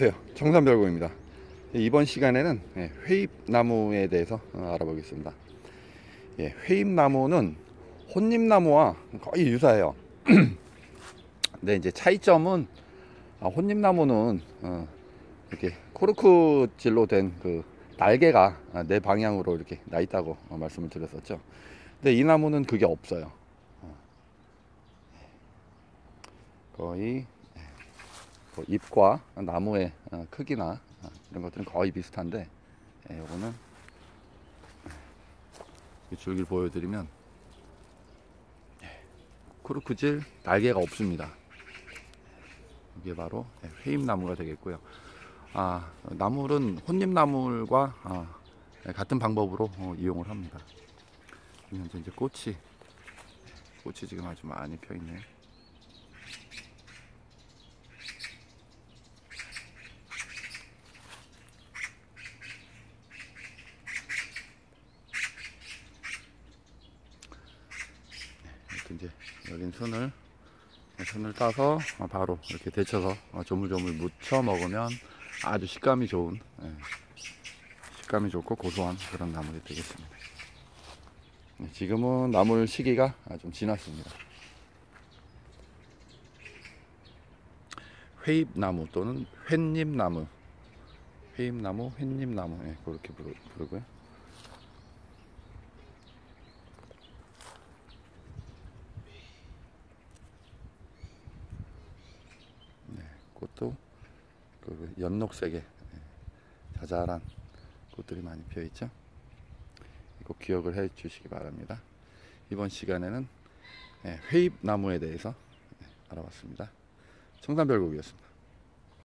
안녕하세요 청산별고입니다. 이번 시간에는 예, 회입나무에 대해서 어, 알아보겠습니다. 예, 회입나무는 혼잎나무와 거의 유사해요. 근데 이제 차이점은 아, 혼잎나무는 어, 이렇게 코르크질로 된 그 날개가 아, 내 방향으로 이렇게 나 있다고 어, 말씀을 드렸었죠. 근데 이 나무는 그게 없어요. 어. 거의 그 잎과 나무의 어, 크기나 어, 이런 것들은 거의 비슷한데 예, 요거는 이 줄기를 보여드리면 예, 코르크질 날개가 없습니다. 이게 바로 예, 회잎나무가 되겠고요. 아, 나물은 혼잎나물과 아, 예, 같은 방법으로 어, 이용을 합니다. 현재 이제 꽃이 꽃이 지금 아주 많이 펴 있네요. 이렇게 이제 여긴 순을 순을 따서 어, 바로 이렇게 데쳐서 어, 조물조물 무쳐 먹으면 아주 식감이 좋은 예, 식감이 좋고 고소한 그런 나물이 되겠습니다. 네, 지금은 나물 시기가 아, 좀 지났습니다. 회잎나무 또는 횟잎나무 회잎나무, 횟잎나무 예, 그렇게 부르, 부르고요. 꽃도 그 연녹색의 예, 자잘한 꽃들이 많이 피어 있죠. 꼭 기억을 해 주시기 바랍니다. 이번 시간에는 예, 회잎나무에 대해서 예, 알아봤습니다. 청산별곡이었습니다.